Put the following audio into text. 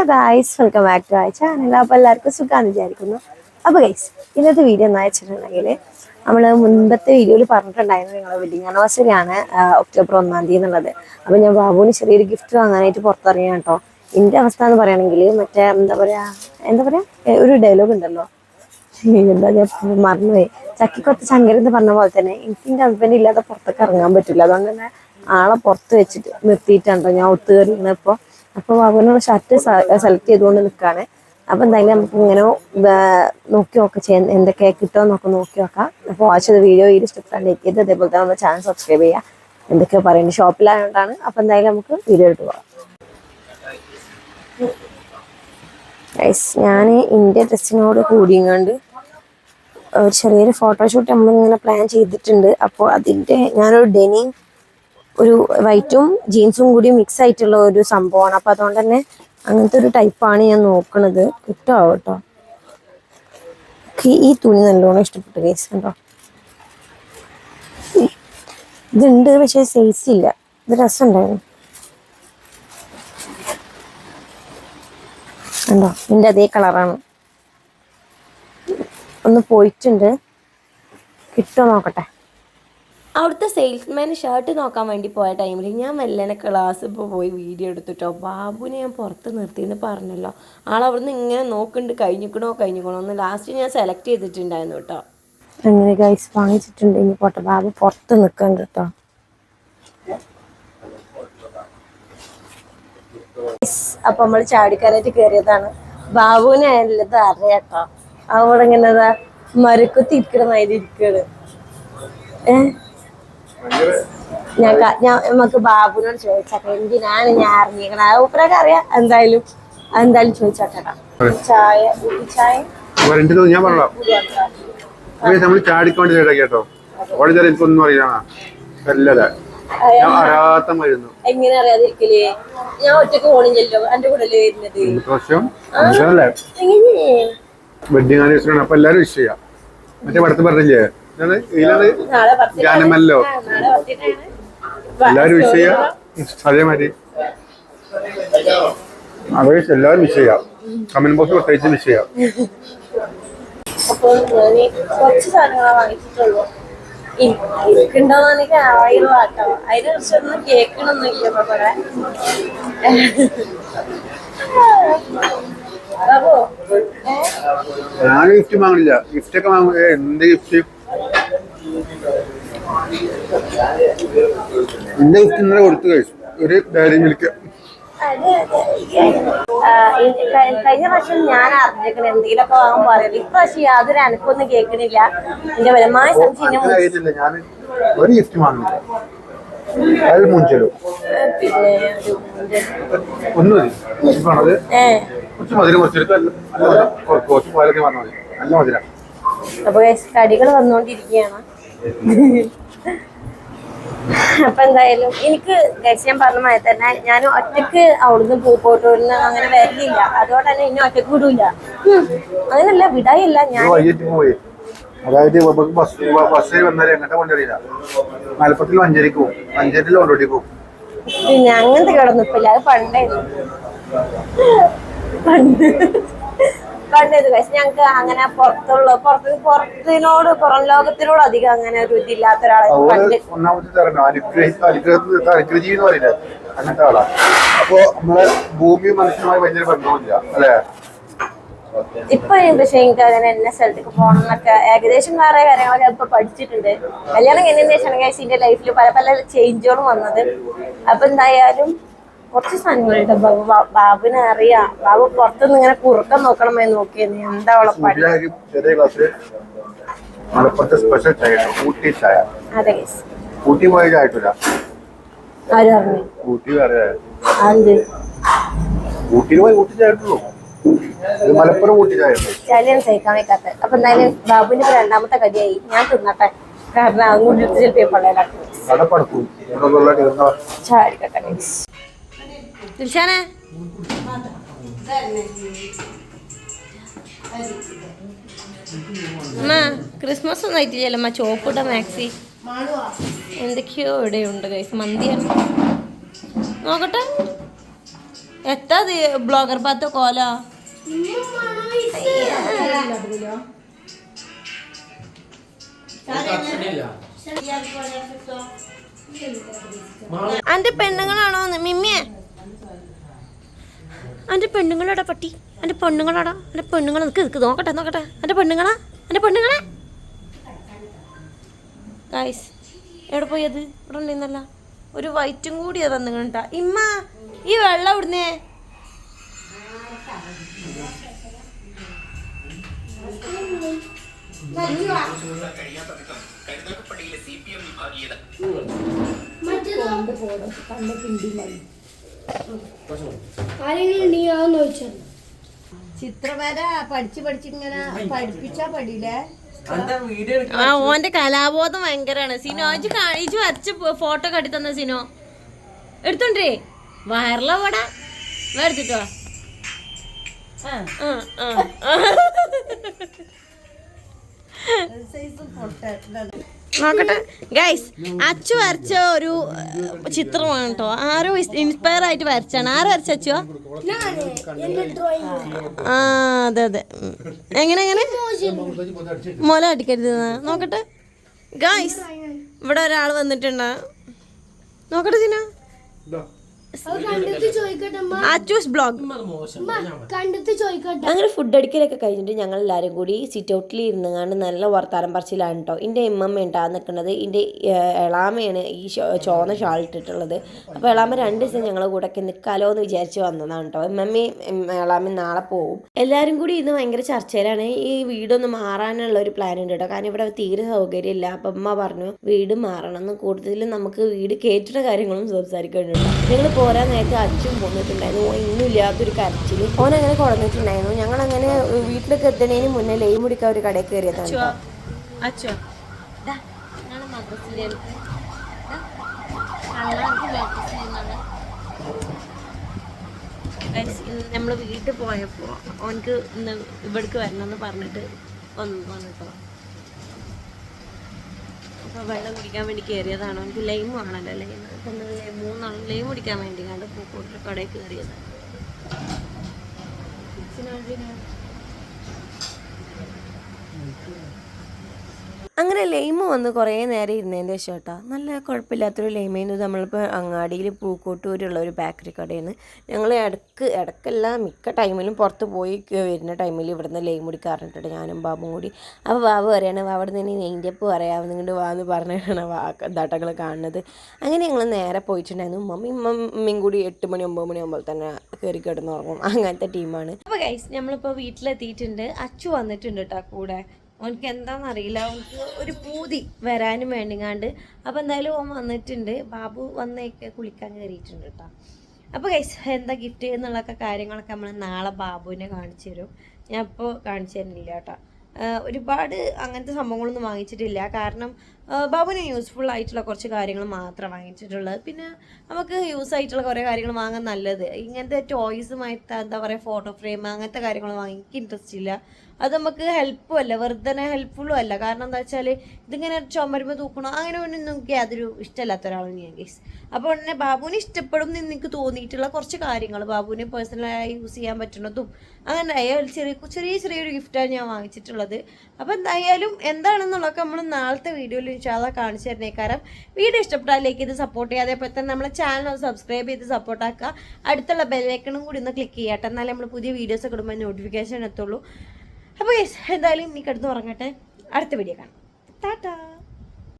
Hello guys welcome back to ആയ channel അപ്പോൾ എല്ലാവർക്കും സുഖമാണെന്ന് വിചാരിക്കുന്നു. അപ്പോൾ ഗൈസ് ഇന്നത്തെ വീഡിയോ എന്ന് വെച്ചിട്ടുണ്ടെങ്കിൽ നമ്മൾ മുൻപത്തെ വീഡിയോയിൽ പറഞ്ഞിട്ടുണ്ടായിരുന്നു നിങ്ങളുടെ വെഡിങ് ആനിവേഴ്സറി ആണ് ആ, ഒക്ടോബർ ഒന്നാം തീയതി എന്നുള്ളത്. അപ്പോൾ ഞാൻ ബാബുവിന് ചെറിയൊരു ഗിഫ്റ്റ് വാങ്ങാനായിട്ട് പുറത്തിറങ്ങിയാണ് കേട്ടോ. എന്റെ അവസ്ഥ എന്ന് പറയുകയാണെങ്കിൽ മറ്റേ എന്താ പറയുക എന്താ പറയുക ഒരു ഡയലോഗ് ഉണ്ടല്ലോ. എന്താ ഞാൻ മറന്നുപോയി. ചക്കിക്കൊത്ത ശങ്കരൻ എന്ന് പറഞ്ഞ പോലെ തന്നെ എനിക്ക് എന്റെ ഹസ്ബൻഡ് ഇല്ലാതെ പുറത്തേക്ക് ഇറങ്ങാൻ പറ്റില്ല. അതുകൊണ്ട് തന്നെ ആളെ പുറത്ത് വെച്ചിട്ട് നിർത്തിയിട്ടുണ്ടോ ഞാൻ ഒത്തു ഇപ്പോൾ അപ്പോൾ ബാബുവിനുള്ള ഷർട്ട് സെലക്ട് ചെയ്തുകൊണ്ട് നിൽക്കുകയാണ് അപ്പോൾ എന്തായാലും നമുക്ക് ഇങ്ങനെ നോക്കി നോക്കാം ചെയ്യാൻ എന്തൊക്കെ കിട്ടുമോ എന്നൊക്കെ നോക്കി നോക്കാം. അപ്പോൾ വാച്ച് ചെയ്ത വീഡിയോ ഈ ഇഷ്ടപ്പെട്ടാൽ ലൈക്ക് ചെയ്ത് അതേപോലെ തന്നെ ചാനൽ സബ്സ്ക്രൈബ് ചെയ്യുക എന്തൊക്കെയോ പറയുന്നത് ഷോപ്പിലായതുകൊണ്ടാണ് അപ്പോൾ എന്തായാലും നമുക്ക് വീഡിയോ ഇട്ട് പോകാം. ഞാൻ എന്റെ ഡ്രസ്സിനോട് ഒരു ചെറിയൊരു ഫോട്ടോഷൂട്ട് നമ്മളിങ്ങനെ പ്ലാൻ ചെയ്തിട്ടുണ്ട്. അപ്പോൾ അതിന്റെ ഞാനൊരു ഡെനിം ഒരു വൈറ്റും ജീൻസും കൂടി മിക്സ് ആയിട്ടുള്ള ഒരു സംഭവമാണ്. അപ്പോൾ അതുകൊണ്ട് തന്നെ അങ്ങനത്തെ ഒരു ടൈപ്പാണ് ഞാൻ നോക്കണത്. കിട്ടുമോ കേട്ടോ ഈ തുണി നല്ലോണം ഇഷ്ടപ്പെട്ടു കേസ് കണ്ടോ? ഇതുണ്ട് പക്ഷേ സൈസ് ഇല്ല. ഇത് രസമുണ്ടായിരുന്നു. കണ്ടോ? എന്റെ അതേ കളറാണ്. ഒന്ന് പോയിട്ടുണ്ട്. കിട്ടുമോ നോക്കട്ടെ. അവിടുത്തെ സെയിൽസ്മാൻ ഷർട്ട് നോക്കാൻ വേണ്ടി പോയ ടൈമിൽ ഞാൻ മെല്ലനെ ക്ലാസ് ഇപ്പോൾ പോയി വീഡിയോ എടുത്തിട്ടോ. ബാബുവിനെ ഞാൻ പുറത്ത് നിർത്തിയെന്ന് പറഞ്ഞല്ലോ. ആൾ അവിടുന്ന് ഇങ്ങനെ നോക്കുന്നുണ്ട് കഴിഞ്ഞിക്കണോ കഴിഞ്ഞിക്കണോ എന്ന് ലാസ്റ്റ് ഞാൻ സെലക്ട് ചെയ്തിട്ടുണ്ടായിരുന്നു കേട്ടോ. അങ്ങനെ ഗൈസ് വാങ്ങിച്ചിട്ടുണ്ട്. ഇനി പോട്ടെ ബാബു പുറത്ത് നിൽക്കണ്ട കേട്ടോ. അപ്പൊ നമ്മൾ ചാടിക്കാരായിട്ട് കയറിയതാണ് ബാബുവിനെ എല്ലത് അറിയാട്ടോ അവിടെ ഇങ്ങനെ മരക്കുത്തി ഇരിക്കണമാതിരി ഇരിക്കണ്. ഏ? ഞാൻ ഞാൻ നമുക്ക് ബാബുനോട് ചോദിച്ചേക്കാം എന്തിനാണ് ഞാൻ അറിഞ്ഞിരിക്കണം? അത് ഉപ്പറൊക്കെ അറിയാം. എന്തായാലും എന്തായാലും ചോദിച്ചോട്ടെ ചായ ചായ? രണ്ട് ഞാൻ പറഞ്ഞോ നമ്മൾ കേട്ടോ. ഓടിച്ചാൽ എനിക്കൊന്നും ഞാൻ അറിയാത്ത മരുന്നു എങ്ങനെ അറിയാതിരിക്കലേ? ഞാൻ ഒറ്റയ്ക്ക് ഫോണിൽ എന്റെ കൂടെ വരുന്നത്? പ്രശ്നം മനസ്സിലല്ലേ എങ്ങനെ? വെഡിങ് ആനിവേഴ്സറി അപ്പൊ എല്ലാരും വിഷ് ചെയ്യാം മറ്റേ പടത്ത് പറഞ്ഞില്ലേ? ഗാനമല്ലോ നാളെ പത്തിനാണ് എല്ലാരും വിഷ് ചെയ്യാം? അതേമാതിരി. അവർ എല്ലാവരും വിഷ് ചെയ്യാം. കമന്റ് ബോക്സ് പ്രത്യേകിച്ച് വിഷ് ചെയ്യാം. അപ്പോൾ കുറച്ച് സാധനങ്ങളാണ് വാങ്ങിച്ചിട്ടുള്ളൂ എനിക്കുണ്ടോന്നെനിക്ക് ആയിരം ആട്ടോ അതിനെ കുറിച്ചൊന്നും കേൾക്കണമൊന്നുമില്ല ഇപ്പൊ കുറെ ബാബു ഏ? ഞാൻ ഗിഫ്റ്റ് വാങ്ങില്ല. ഗിഫ്റ്റ് ഒക്കെ വാങ്ങുക എന്ത് ഗിഫ്റ്റ് എന്റെ ഗിഫ്റ്റ് ഇന്നലെ കൊടുത്തു കഴിച്ചു. ഒരു ഡയറി മിൽക്ക് കഴിഞ്ഞ പ്രാവശ്യം ഞാൻ അറിഞ്ഞേക്കണ എന്തെങ്കിലുമൊക്കെ വാങ്ങാൻ പറയൽ ഇപ്രാവശ്യം യാതൊരു അനക്കൊന്നും കേൾക്കണില്ല. എന്റെ വലമായ സംശയം ഞാൻ ഒരു ഗിഫ്റ്റ് വാങ്ങില്ല അയാൾ മുഞ്ചലു പിന്നെ ഒരു ഇത്. ഒന്ന് മതി. ഗിഫ്റ്റാണത് ഏ. കുറച്ച് മധുരം കുറച്ചെടുത്ത് നല്ല നല്ല മധുരം. കുറച്ച് കുറച്ച് പാലൊക്കെ പറഞ്ഞാൽ മതി. നല്ല മധുരം. അപ്പൊ കടികൾ വന്നുകൊണ്ടിരിക്കുകയാണ് അപ്പൊ എന്തായാലും എനിക്ക് ഞാൻ പറഞ്ഞ മാതിരി തന്നെ ഞാൻ ഒറ്റയ്ക്ക് അവിടുന്ന് പൂക്കോട്ടൂരിന്ന് അങ്ങനെ വരില്ല അതുകൊണ്ട് തന്നെ ഇന്നെ ഒറ്റയ്ക്ക് വിടൂല. അങ്ങനല്ല വിടായില്ല ഞാൻ അതായത് ബസ് ബസ്സിൽ വന്നാലും എങ്ങോട്ടാ കൊണ്ടുവരില്ല മലപ്പുറത്തിൽ മഞ്ചേരിക്ക് പോകും മഞ്ചേരിയിൽ കൊണ്ടോട്ടിക്ക് പോകും പിന്നെ അങ്ങനത്തെ കിടന്നിപ്പില്ല അത് പണ്ടേ പണ്ട്. പണ്ടേത് പക്ഷെ ഞങ്ങൾക്ക് അങ്ങനെ പുറത്തുള്ള പുറത്ത് പുറത്തിനോട് പുറം ലോകത്തിനോട് അധികം അങ്ങനെ ഒരു ഇതില്ലാത്ത ഒരാളെ അതുപോലെ ഒന്നാമത്തെ തരണം അനുഗ്രഹി അനുഗ്രഹത്തിൽ അനുഗ്രഹീ എന്ന് പറയില്ലേ അങ്ങനത്തെ ആളാ. അപ്പൊ നമ്മളെ ഭൂമിയും മനുഷ്യനുമായി ഭയങ്കര ബന്ധമില്ല അല്ലെ? ഇപ്പൊ പക്ഷെ എനിക്ക് അങ്ങനെ എല്ലാ സ്ഥലത്തേക്ക് പോകണം എന്നൊക്കെ ഏകദേശം വേറെ കാര്യങ്ങളൊക്കെ ഇപ്പൊ പഠിച്ചിട്ടുണ്ട്. കല്യാണം കഴിഞ്ഞതിന് ശേഷമാണ് ഗൈസിന്റെ ലൈഫിൽ പല പല ചേഞ്ചുകളും വന്നത്. അപ്പൊ എന്തായാലും കുറച്ച് സാധനങ്ങളുണ്ട് ബാബു ബാബുവിനെ അറിയാം. ബാബു പുറത്തുനിന്ന് ഇങ്ങനെ കുറുക്കം നോക്കണമേ നോക്കിയത് എന്താ അവളെ പണി? മലപ്പുറത്തെ സ്പെഷ്യൽ ചായ ഉണ്ട്. ഊട്ടി ചായ. അതെ ഗൈസ് ഊട്ടി പോയ ചായ കിട്ടില്ല ആരും പറഞ്ഞു ഊട്ടി വേറെ അത് ഊട്ടിയിൽ പോയി ഊട്ടി ചായ കിട്ടുള്ളൂ. ഇത് മലപ്പുറം ഊട്ടി ചായ ഉണ്ട്. ചാലിയാണ് സഹിക്കാൻ വെക്കാത്ത അപ്പൊ എന്തായാലും ബാബുവിന്റെ രണ്ടാമത്തെ കടിയായി. ഞാൻ തിന്നട്ടെ. കാരണം അതുകൊണ്ട് ചിലപ്പോൾ ചിലപ്പോ പള്ളയിലാക്കും ദിൽഷാനെ അമ്മ ക്രിസ്മസ് ഒന്നും ആയിട്ടില്ലല്ലോ. അമ്മ ചോപ്പിട്ട മാക്സി. എന്തൊക്കെയോ ഇവിടെയുണ്ട് കൈസ് മന്തിയാണ് നോക്കട്ടെ. എത്താ ബ്ലോഗർ പാത്ത കോല? അന്റെ പെണ്ണുങ്ങളാണോ? മിമ്മിയെ? അന്റെ പെണ്ണുങ്ങളോടാ പട്ടി. അന്റെ പെണ്ണുങ്ങളോടാ. അന്റെ പെണ്ണുങ്ങളെ നിൽക്ക് നിൽക്ക് നോക്കട്ടെ നോക്കട്ടെ. അന്റെ പെണ്ണുങ്ങളാ? അന്റെ പെണ്ണുങ്ങളെ? ഗായ്സ് എവിടെ പോയത് ഇവിടെ ഉണ്ടെന്നല്ല ഒരു വൈറ്റും കൂടി അത് വന്നിട്ടാ ഇമ്മ ഈ വെള്ളം ഇവിടുന്നേ ആരെങ്കിലും നീ ആന്ന് ചോദിച്ചത് ചിത്രവര പഠിച്ച് പഠിച്ചിങ്ങനെ പഠിപ്പിച്ചാ പഠിയില്ലേ? ആ ഓന്റെ കലാബോധം ഭയങ്കരാണ്. സിനോ ഇജ് കാണിച്ചു വരച്ച് ഫോട്ടോ കട്ടി തന്ന സിനോ? എടുത്തോണ്ടേ? ആ. ആ എടുത്തിട്ടോ നോക്കട്ടെ. ഗൈസ് അച്ചു വരച്ച ഒരു ചിത്രമാണ് കേട്ടോ. ആരോ ഇൻസ്പയർ ആയിട്ട് വരച്ചാണ്. ആരോ വരച്ച അച്ചു ആ അതെ അതെ. എങ്ങനെ എങ്ങനെ? മുല അടിക്കരുത് നോക്കട്ടെ. ഗൈസ് ഇവിടെ ഒരാൾ വന്നിട്ടുണ്ടാ. നോക്കട്ടെ സിന. അച്ചൂസ് ബ്ലോഗ് അങ്ങനെ ഫുഡ് അടിക്കലൊക്കെ കഴിഞ്ഞിട്ട് ഞങ്ങൾ എല്ലാവരും കൂടി സിറ്റ് ഔട്ടിൽ ഇരുന്നുകൊണ്ട് നല്ല വർത്താനം പറച്ചിലാണ് കേട്ടോ എന്റെ എമ്മമ്മ ഉണ്ടാ നിൽക്കുന്നത് എന്റെ എളാമയാണ് ഈ ചോന്ന ഷാൾ ഇട്ടിട്ടുള്ളത്. അപ്പോൾ എളാമ രണ്ട് ദിവസം ഞങ്ങളെ കൂടെ ഒക്കെ നിൽക്കാലോ എന്ന് വിചാരിച്ച് വന്നതാണ് കേട്ടോ എമ്മമ്മയും എം- എളാമയും നാളെ പോവും. എല്ലാവരും കൂടി ഇന്ന് ഭയങ്കര ചർച്ചയിലാണ്. ഈ വീടൊന്ന് മാറാനുള്ള ഒരു പ്ലാൻ ഉണ്ട് കേട്ടോ കാരണം ഇവിടെ തീരെ സൗകര്യമില്ല അപ്പം അമ്മ പറഞ്ഞു വീട് മാറണം എന്ന് കൂടുതലും നമുക്ക് വീട് കയറ്റുന്ന കാര്യങ്ങളും സംസാരിക്കുന്നുണ്ട് ഞങ്ങൾ പോരാൻ നേരത്തെ അച്ഛൻ പോന്നിട്ടുണ്ടായിരുന്നു ഓൻ ഇന്നും ഇല്ലാത്തൊരു കരച്ചിൽ ഓൻ അങ്ങനെ കുറഞ്ഞിട്ടുണ്ടായിരുന്നു ഞങ്ങൾ അങ്ങനെ വീട്ടിലേക്ക് എത്തുന്നതിന് മുന്നേ ലൈ മുടിക്കാൻ ഒരു കടയിൽ കയറിയതാണ് നമ്മൾ വീട്ടിൽ പോയപ്പോൾ ഓനക്ക് ഇന്ന് ഇവിടേക്ക് എന്ന് പറഞ്ഞിട്ട് വന്നു വന്നിട്ടോ. അപ്പോൾ വെള്ളം കുടിക്കാൻ വേണ്ടി കയറിയതാണ്. അവനക്ക് ലൈം ആണല്ലോ ലൈം അപ്പം മൂന്നാളും പിടിക്കാൻ വേണ്ടി കണ്ട് പൂക്കോട്ടിൽ കടയിൽ കയറിയത്. അങ്ങനെ ലൈമ് വന്ന് കുറേ നേരം ഇരുന്നതിന്റെ ശേഷം കേട്ടോ നല്ല കുഴപ്പമില്ലാത്തൊരു ലൈമേന്ന് നമ്മളിപ്പോൾ അങ്ങാടിയിൽ പൂക്കോട്ടൂരുള്ള ഒരു ബേക്കറി കടയാണ്. ഞങ്ങൾ ഇടയ്ക്ക് ഇടക്കല്ല മിക്ക ടൈമിലും പുറത്ത് പോയി വരുന്ന ടൈമിൽ ഇവിടുന്ന് ലൈം കുടിക്കാറുണ്ട് ഞാനും ബാബും കൂടി. അപ്പോൾ ബാബു പറയാണ് അവിടെ നിന്ന് നെയ്ഞ്ചപ്പ് പറയാം. നിങ്ങളുടെ വാന്ന് പറഞ്ഞാണ് ദാട്ടകൾ കാണുന്നത്. അങ്ങനെ ഞങ്ങൾ നേരെ പോയിട്ടുണ്ടായിരുന്നു. മമ്മി മമ്മിയും കൂടി എട്ട് മണി ഒമ്പത് മണി ആകുമ്പോൾ തന്നെ കയറി കിടന്നുറങ്ങും. അങ്ങനത്തെ ടീമാണ്. അപ്പോൾ ഗൈസ് നമ്മളിപ്പോൾ വീട്ടിലെത്തിയിട്ടുണ്ട്. അച്ചു വന്നിട്ടുണ്ട് കേട്ടോ കൂടെ. ഓനക്ക് എന്താണെന്നറിയില്ല ഓനക്ക് ഒരു പൂതി വരാനും വേണ്ടിങ്ങാണ്ട്. അപ്പോൾ എന്തായാലും ഓൻ വന്നിട്ടുണ്ട്. ബാബു വന്നേക്ക് കുളിക്കാൻ കയറിയിട്ടുണ്ട് കേട്ടോ അപ്പോൾ ഗൈസ് എന്താ ഗിഫ്റ്റ് എന്നുള്ളൊക്കെ കാര്യങ്ങളൊക്കെ നമ്മൾ നാളെ ബാബുവിനെ കാണിച്ചു തരും. ഞാൻ ഇപ്പോൾ കാണിച്ചു തരുന്നില്ല കേട്ടോ ഒരുപാട് അങ്ങനത്തെ സംഭവങ്ങളൊന്നും വാങ്ങിച്ചിട്ടില്ല. കാരണം ബാബുവിന് യൂസ്ഫുൾ ആയിട്ടുള്ള കുറച്ച് കാര്യങ്ങൾ മാത്രം വാങ്ങിച്ചിട്ടുള്ളത്. പിന്നെ നമുക്ക് യൂസ് ആയിട്ടുള്ള കുറേ കാര്യങ്ങൾ വാങ്ങാൻ നല്ലത്. ഇങ്ങനത്തെ ടോയ്സുമായിട്ട് എന്താ പറയുക ഫോട്ടോ ഫ്രെയിം അങ്ങനത്തെ കാര്യങ്ങൾ വാങ്ങി എനിക്ക് ഇൻട്രസ്റ്റ് ഇല്ല. അത് നമുക്ക് ഹെൽപ്പും അല്ല വെറുതെ ഹെൽപ്ഫുള്ളും അല്ല. കാരണം എന്താ വെച്ചാൽ ഇതിങ്ങനെ ചുമരുമ്പോൾ തൂക്കണോ? അങ്ങനെ ഒന്നും എനിക്ക് യാതൊരു ഇഷ്ടമല്ലാത്ത ഒരാളാണ് ഞാൻ ഗൈസ് അപ്പോൾ ഉടനെ ബാബുവിന് ഇഷ്ടപ്പെടും എന്ന് എനിക്ക് തോന്നിയിട്ടുള്ള കുറച്ച് കാര്യങ്ങൾ ബാബുവിനെ പേഴ്സണലായി യൂസ് ചെയ്യാൻ പറ്റുന്നതും അങ്ങനെ അയാൾ ചെറിയ ചെറിയ ചെറിയൊരു ഗിഫ്റ്റാണ് ഞാൻ വാങ്ങിച്ചിട്ടുള്ളത്. അപ്പോൾ എന്തായാലും എന്താണെന്നുള്ളതൊക്കെ നമ്മൾ നാളത്തെ വീഡിയോയിൽ ഇൻഷാല്ല കാണിച്ചു തരുന്നേക്കാരം വീഡിയോ ഇഷ്ടപ്പെട്ടാൽ ലൈക്ക് ചെയ്ത് സപ്പോർട്ട് ചെയ്യുക അതേപോലെ തന്നെ നമ്മളെ ചാനൽ സബ്സ്ക്രൈബ് ചെയ്ത് സപ്പോർട്ടാക്കുക അടുത്തുള്ള ബെല്ലൈക്കണും കൂടി ഒന്ന് ക്ലിക്ക് ചെയ്യട്ടെ എന്നാലേ നമ്മൾ പുതിയ വീഡിയോസ് ഒക്കെ ഇടുമ്പോൾ നോട്ടിഫിക്കേഷൻ എത്തുള്ളൂ. അപ്പോൾ എന്തായാലും നീ കിടന്ന് ഉറങ്ങട്ടെ അടുത്ത വീഡിയോ കാണാം. ടാറ്റാ.